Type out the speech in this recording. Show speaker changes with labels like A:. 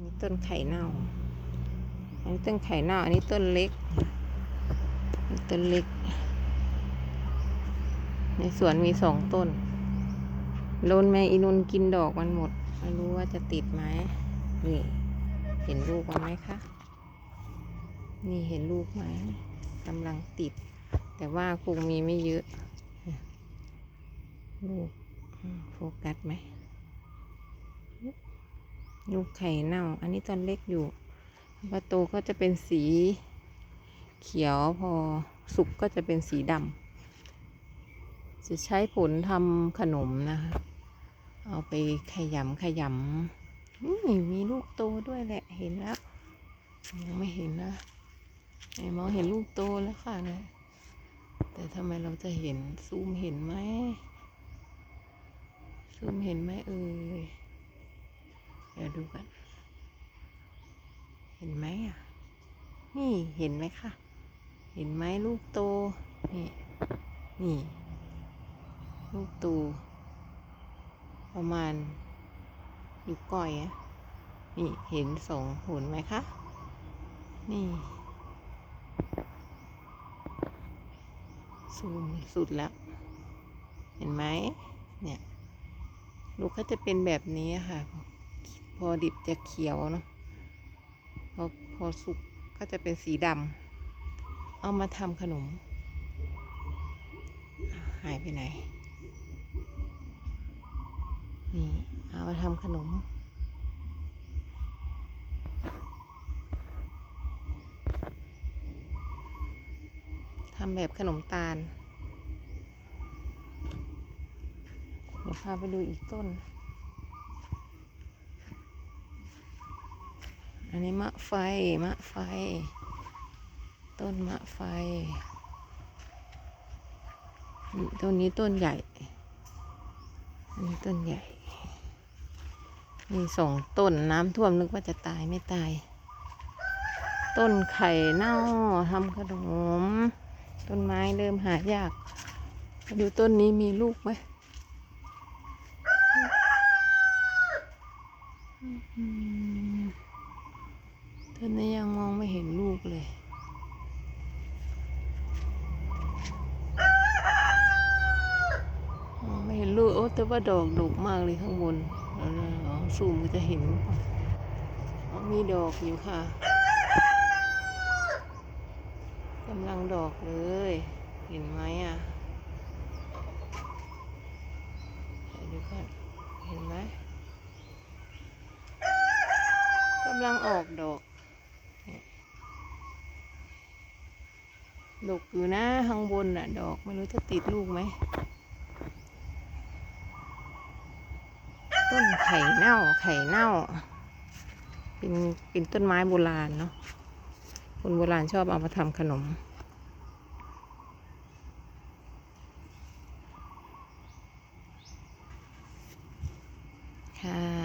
A: นี่ต้นไข่เน่า อันนี้ต้นไข่เน่า อันนี้ต้นเล็กนนต้นเล็ก ในสวนมีสองต้น โดนแมงอีนุนกินดอกมันหมด ไม่รู้ว่าจะติดไหมนี่ เห็นลูกมันไหมคะ นี่เห็นลูกไหมกำลังติด แต่ว่าคงมีไม่เยอะ ลูก โฟกัสไหม ลูกไข่เน่า อันนี้ตอนเล็กอยู่พอโตก็จะเป็นสีเขียวพอสุกก็จะเป็นสีดำจะใช้ผลทำขนมนะคะ เอาไปขยำขยำอุ้ยมีลูกโตด้วยแหละเห็นแล้วยังไม่เห็นนะไอ้มองเห็นลูกโตแล้วค่ะเนี่ยแต่ทำไมเราจะเห็นซูมเห็นไหมซูมเห็นไหมเอ่ย ดูกัน เห็นไหมอะ นี่เห็นไหมคะเห็นไหมลูกโต นี่ นี่ ลูกโต ประมาณอยู่ก่อยอะนี่เห็นสองผลไหมคะ นี่ซูมสุดแล้ว เห็นไหมเนี่ย ลูกก็จะเป็นแบบนี้ค่ะ พอดิบจะเขียวเนาะพอพอสุกก็จะเป็นสีดำเอามาทำขนม หายไปไหน นี่เอามาทำขนมทำแบบขนมตาล เดี๋ยวพาไปดูอีกต้น อันนี้มะไฟ มะไฟ ต้นมะไฟ ต้นนี้ต้นใหญ่อันนี้ต้นใหญ่ มีสองต้นน้ำท่วมนึกว่าจะตายไม่ตาย ต้นไข่เน่าทำขนม ต้นไม้เริ่มหายากดูต้นนี้มีลูกไหมอืม ต้นนี้ยังมองไม่เห็นลูกเลย ไม่เห็นลูก โอ้ แต่ว่าดอกดกมากเลยข้างบนเอาเลยอ๋อซูมก็จะเห็น มีดอกอยู่ค่ะกำลังดอกเลย เห็นไหมอะเดี๋ยวดูก่อนเห็นไหมกำลังออกดอกเนี่ย ดกอยู่นะข้างบนน่ะ ดอกไม่รู้จะติดลูกไหม ต้นไข่เน่า ไข่เน่า เป็นเป็นต้นไม้โบราณเนาะคนโบราณชอบเอามาทำขนม ค่ะ